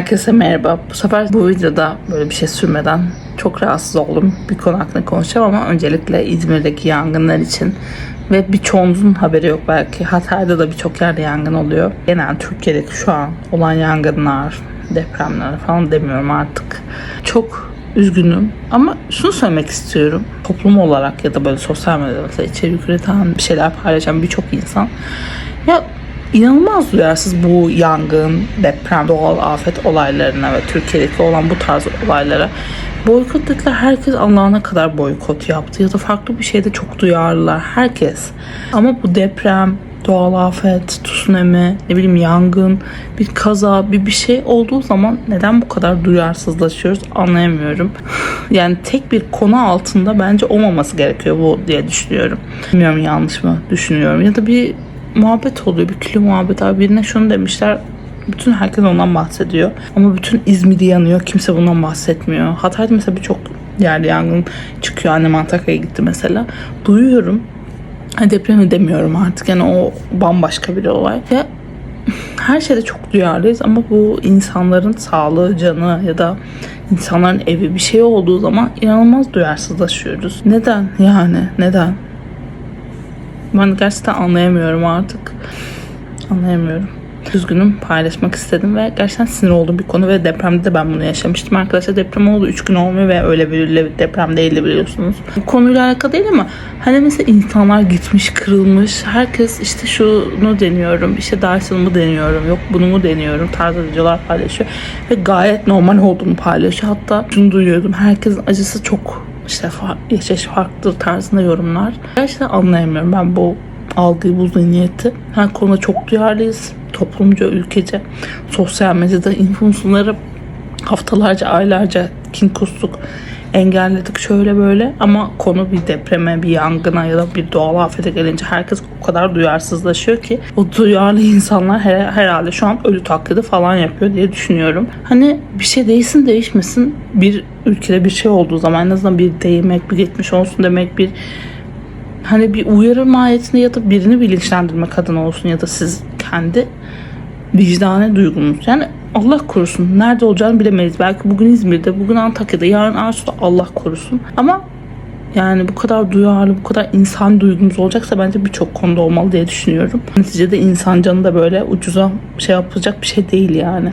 Herkese merhaba. Bu sefer bu videoda böyle bir şey sürmeden çok rahatsız oldum. Bir konu hakkında konuşacağım ama öncelikle İzmir'deki yangınlar için ve birçoğunuzun haberi yok belki. Hatay'da da birçok yerde yangın oluyor. Genel Türkiye'deki şu an olan yangınlar, depremler falan demiyorum artık. Çok üzgünüm ama şunu söylemek istiyorum. Toplum olarak ya da böyle sosyal medyada mesela içerik üreten bir şeyler paylaşan birçok insan ya inanılmaz duyarsız bu yangın, deprem, doğal afet olaylarına ve Türkiye'deki olan bu tarz olaylara. Boykot dediler herkes Allah'ına kadar boykot yaptı ya da farklı bir şeyde çok duyarlılar herkes. Ama bu deprem, doğal afet, tsunami, ne bileyim yangın, bir kaza, bir bir şey olduğu zaman neden bu kadar duyarsızlaşıyoruz anlayamıyorum. Yani tek bir konu altında bence olmaması gerekiyor bu diye düşünüyorum. Bilmiyorum yanlış mı düşünüyorum ya da bir muhabbet oluyor. Bir kilo muhabbet abi birine şunu demişler. Bütün herkes ondan bahsediyor. Ama bütün İzmir yanıyor. Kimse bundan bahsetmiyor. Hatay'da mesela birçok yerde yangın çıkıyor. Annem Antakya'ya gitti mesela. Duyuyorum. Ha, depremi demiyorum artık. Yani o bambaşka bir olay. Ya her şeyde çok duyarlıyız ama bu insanların sağlığı, canı ya da insanların evi bir şey olduğu zaman inanılmaz duyarsızlaşıyoruz. Neden yani? Neden? Ben gerçekten anlayamıyorum artık. Anlayamıyorum. Üzgünüm paylaşmak istedim ve gerçekten sinir olduğum bir konu ve depremde de ben bunu yaşamıştım. Arkadaşlar deprem oldu 3 gün olmuyor ve öyle bir deprem değildi biliyorsunuz. Bu konuyla alakalı değil ama hani mesela insanlar gitmiş kırılmış. Herkes işte şunu deniyorum işte Dyson'ımı deniyorum yok bunu mu deniyorum tarzı videolar paylaşıyor. Ve gayet normal olduğunu paylaşıyor. Hatta şunu duyuyordum herkesin acısı çok işte yaşayış farklı tarzında yorumlar. Gerçekten anlayamıyorum ben bu algıyı, bu zihniyeti. Her konuda çok duyarlıyız. Toplumca, ülkece, sosyal medyada influencerları haftalarca, aylarca kin kustuk, engelledik şöyle böyle. Ama konu bir depreme, bir yangına ya da bir doğal afete gelince herkes o kadar duyarsızlaşıyor ki o duyarlı insanlar her- herhalde şu an ölü taklidi falan yapıyor diye düşünüyorum. Hani bir şey değişsin değişmesin bir ülkede bir şey olduğu zaman en azından bir değmek, bir geçmiş olsun demek, bir hani bir uyarı mahiyetinde ya da birini bilinçlendirmek adına olsun ya da siz kendi vicdani duygunuz. Yani Allah korusun. Nerede olacağını bilemeyiz. Belki bugün İzmir'de, bugün Antakya'da, yarın Arsu'da Allah korusun. Ama yani bu kadar duyarlı, bu kadar insan duygunuz olacaksa bence birçok konuda olmalı diye düşünüyorum. Neticede insan canı da böyle ucuza şey yapacak bir şey değil yani.